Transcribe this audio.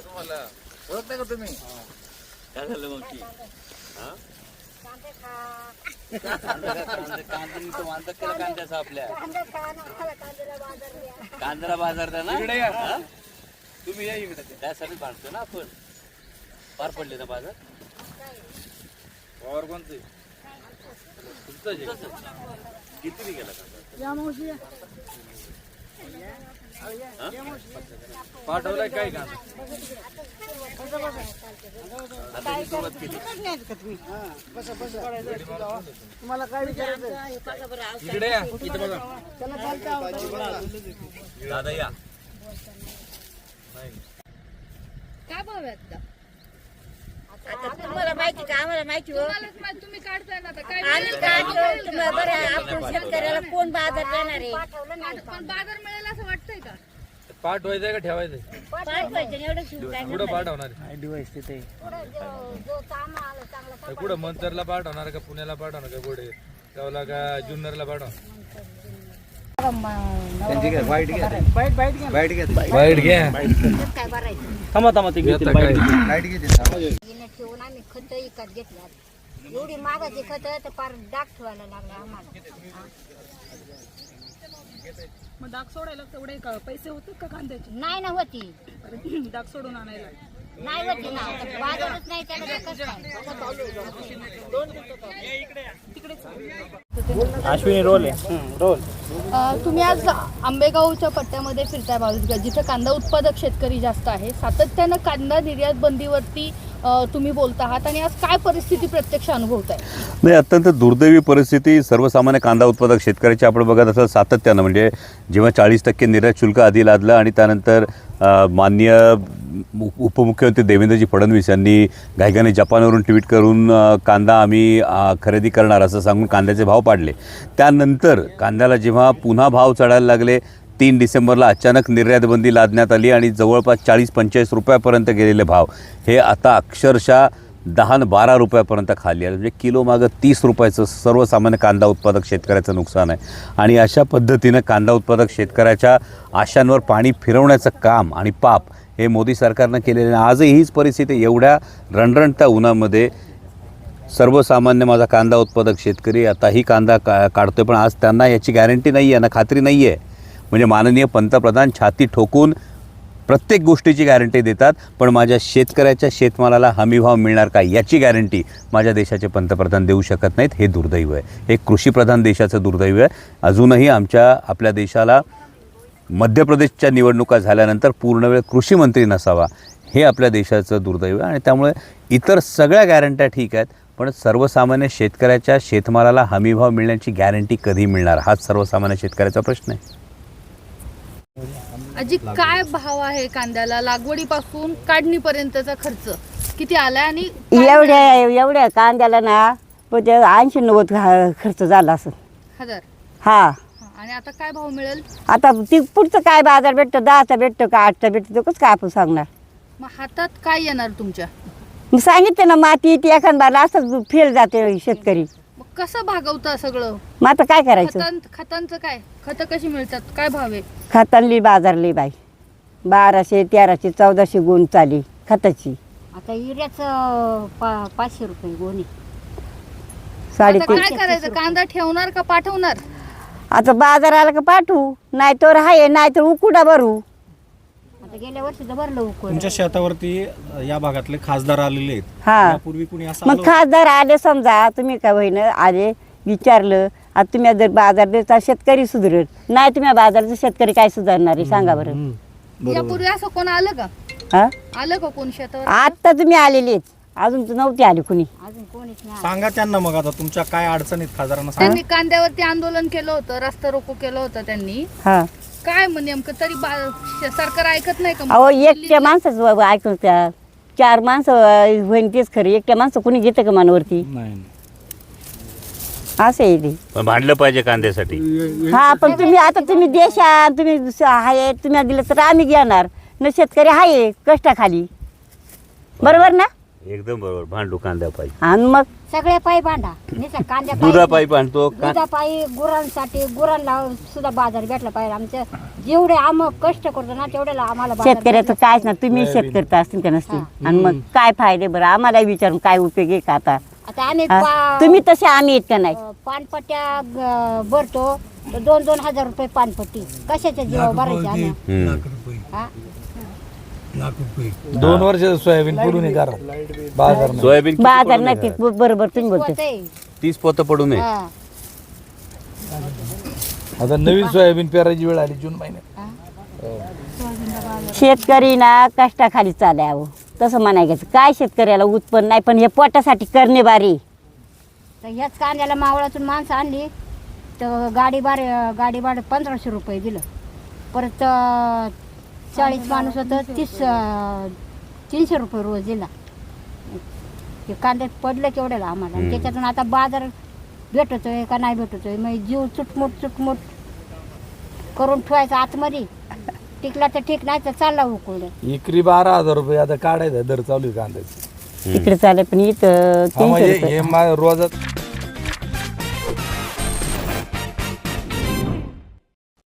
तुम्हाला. ओळखता का तुम्ही? काय झालं मावशी हा? कांदे कांदे तो वांदा केला कांद्याचा आपल्या बाजार द्या ना? इकडे या. हा? तुम्ही या इकडे. त्यासाठी बांधतो ना आपण. पार पडले ना बाजार? वावर कोणते? तुमचं जे. किती गेला कांदा? पाठवलाय काय का? आता ही सुरुवात केली इकडे या इथे बघा. दादा या. काय भाव आहे आता? आता तुम्हाला माहिती का? आम्हाला माहिती हो. तुम्ही काढताय ना आता. काय आम्ही काय? तुम्हाला बरं आपण शेतकऱ्याला कोण बाजार देणार आहे? पण बाजार मिळेल असं वाटतंय का? पाठवायचंय का ठेवायचंय? पाठवायचं आणि एवढं शिव काय कुठं आहे? कुठं मंतरला पाठवणार का पुण्याला पाठवणार का पुढे गावला का जुन्नरला पाठवणार वाईट घ्या. काय भरायचं आता काय? हिने ठेवून आम्ही खत विकत घेतल्यात. एवढी मागाची खत तर फार डाग ठेवायला लागला आम्हाला. मग डाग सोडायला तेवढे का- पैसे होते का कांद्याचे? नाही ना होती. डाग सोडून आणायला. नाही होती ना. बाजारच नाही त्याला कसं काय? अश्विनी रोल आहे. रोल. तुम्ही आज आंबेगावच्या पट्ट्यामध्ये फिरताय बाजूला जिथे कांदा उत्पादक शेतकरी जास्त आहे सातत्यानं कांदा निर्यात बंदीवरती तुम्ही बोलत आहात आणि आज काय परिस्थिती प्रत्यक्ष अनुभवताय? नाही अत्यंत दुर्दैवी परिस्थिती. सर्वसामान्य कांदा उत्पादक शेतकऱ्याची आपण बघत असाल सातत्यानं. म्हणजे जेव्हा चाळीस टक्के निर्यात शुल्क आधी लादलं आणि त्यानंतर मान्य माननीय उपमुख्यमंत्री देवेंद्रजी फडणवीस यांनी घायघाने जपानवरून ट्विट करून कांदा आम्ही खरेदी करणार असं सांगून कांद्याचे भाव पाडले. त्यानंतर कांद्याला जेव्हा पुन्हा भाव चढायला लागले तीन डिसेंबरला अचानक निर्यातबंदी लादण्यात आली आणि जवळपास चाळीस पंचेचाळीस रुपयापर्यंत गेलेले भाव. हे आता अक्षरशः दहा बारा रुपयापर्यंत खाली आले. म्हणजे किलोमागं तीस रुपयाचं सर्वसामान्य कांदा उत्पादक शेतकऱ्याचं नुकसान आहे. आणि अशा पद्धतीनं कांदा उत्पादक शेतकऱ्याच्या आशांवर पाणी फिरवण्याचं काम आणि पाप हे मोदी सरकारनं केलेलं आहे. आजही हीच परिस्थिती एवढ्या रणरणत्या उन्हामध्ये सर्वसामान्य माझा कांदा उत्पादक शेतकरी आताही कांदा का काढतोय. पण आज त्यांना याची गॅरंटी नाही आहे ना खात्री नाही आहे म्हणजे माननीय पंतप्रधान छाती ठोकून प्रत्येक गोष्टीची गॅरंटी देतात पण माझ्या शेतकऱ्याच्या शेतमालाला हमीभाव मिळणार का याची गॅरंटी माझ्या देशाचे पंतप्रधान देऊ शकत नाहीत हे दुर्दैव आहे. हे कृषीप्रधान देशाचं दुर्दैव आहे. अजूनही आमच्या आपल्या देशाला मध्य प्रदेशच्या निवडणुका झाल्यानंतर पूर्णवेळ वेळ कृषीमंत्री नसावा हे आपल्या देशाचं दुर्दैव आहे. आणि त्यामुळे इतर सगळ्या गॅरंट्या ठीक आहेत पण सर्वसामान्य शेतकऱ्याच्या शेतमालाला हमीभाव मिळण्याची गॅरंटी कधी मिळणार? हाच सर्वसामान्य शेतकऱ्याचा प्रश्न आहे. आजी काय भाव आहे कांद्याला? लागवडीपासून काढणीपर्यंतचा खर्च किती आलाय आणि एवढ्या एवढ्या कांद्याला ना म्हणजे ऐंशी नव्वद खर्च झाला असं हजार? हा. हा, आणि आता काय भाव मिळेल? आता ती पुढचं काय बाजार भेटतं? दहाचा भेटतं का आठचा भेटतं? ते कसं काय आपण सांगणार? मग हातात काय येणार तुमच्या? मग सांगितलं ना माती ती एखाद बारला असंच फेल जाते शेतकरी. कसं भागवता सगळं? मग आता काय करायचं? खतां खतांचं काय? खतं कशी मिळतात? काय भाव आहे? खतांली बाजारली बाई. बाराशे तेराशे चौदाशे गुण चाली खताची. आता युरियाचं पा पाचशे रुपये गोणी आता साडेतीन काय करायचं? कांदा ठेवणार का पाठवणार? आता बाजार आला का पाठवू? नाही तर आहे नाही तर उकुडा भरू. गेल्या वर्षी तर भरलं उकळ तुमच्या शेतावरती या भागातले खासदार आलेले आहेत. हा. यापूर्वी कुणी असं मग होतं? खासदार आले समजा तुम्ही काय बहिण आले विचारलं आता तुम्ही जर बाजार देता शेतकरी सुधरत नाही तुम्ही बाजारचा शेतकरी काय सुधारणार आहे सांगा बरं. यापूर्वी असं कोण आलं का? हा? आलं का कोण शेतावर? आता तुम्ही आलेलेच अजून तर नव्हते आले कुणी. अजून कोणीच नाही सांगा त्यांना मग आता तुमच्या काय अडचणीत खासदारांना सांगा. त्यांनी कांद्यावरती आंदोलन केलं होतं रस्ता रोको केलं होतं त्यांनी. हा. काय मग नेमकं? तरी बा- सरकार ऐकत नाही का अहो एकट्या माणसाच ऐकून त्या चार माणसं होईन तेच खरं. एकट्या माणसं कुणी घेतं का मनावरती? नाही असं आहे ते. पण भांडलं पाहिजे कांद्यासाठी. हा पण तुम्ही आता तुम्ही देशा तुम्ही स- आहे तुम्ही दिलं तर आम्ही घेणार. न शेतकरी आहे कष्टाखाली. बरोबर ना? एकदम बरोबर भांडू कांद्या पायी आणि मग? सगळे पायी बांधा निसा कांद्या दुधा पायी भांडतो का दुधापायी गुरांसाठी गुरांना सुद्धा बाजार भेटला पाहिजे. आमच्या जेवढे आम कष्ट करतो ना तेवढ्याला आम्हाला बाजार शेतकऱ्याचं भेटला. कायच ना तुम्ही शेतकरी असतील का नसतील? आणि मग काय फायदे बरं? आम्हाला विचारून काय उपयोग आहे का आता? आता आम्ही हा? पा- तुम्ही तसे आम्ही आहेत का नाही? अं, पानपट्ट्या ग- भरतो. तर दोन दोन हजार रुपये पानपट्टी. कशाच्या जीवा भरायचे आम्ही? हम्म. हा? दोन वर्ष सोयाबीन पुरून करा बाजार नाही. सोयाबीन किती बाजार पडून आहे नक्की घरात? बरोबर तुम्ही बोलतो. तीस पोतं पडू नये हा. आता नवीन सोयाबीन पेरायची वेळ आली जून महिन्यात. शेतकरी ना कष्टाखाली चालावं तसं म्हणायचं काय शेतकऱ्याला उत्पन्न नाही पण हे पोटासाठी करणे बारी. तर ह्याच कांद्याला मावळातून माणसं आणली तर गाडी बार गाडी भाडं पंधराशे रुपये दिलं. परत अं, चाळीस माणूस होतं तीस तीनशे रुपये रोज दिला. ते कांदे पडले केवढ्याला आम्हाला. आणि त्याच्यातून आता बाजार भेटतोय का नाही भेटतोय? मग जीव चुटमुट चुटमुट करून ठेवायचा आतमध्ये. टिकला तर ठीक नाही तर चालला उकळून एकरी बारा हजार रुपये आता काढायचा दर चालू आहे कांद्याचे. तिकडे चालेल पण इथं मग तीनशे रुपये. हे मा- रोजात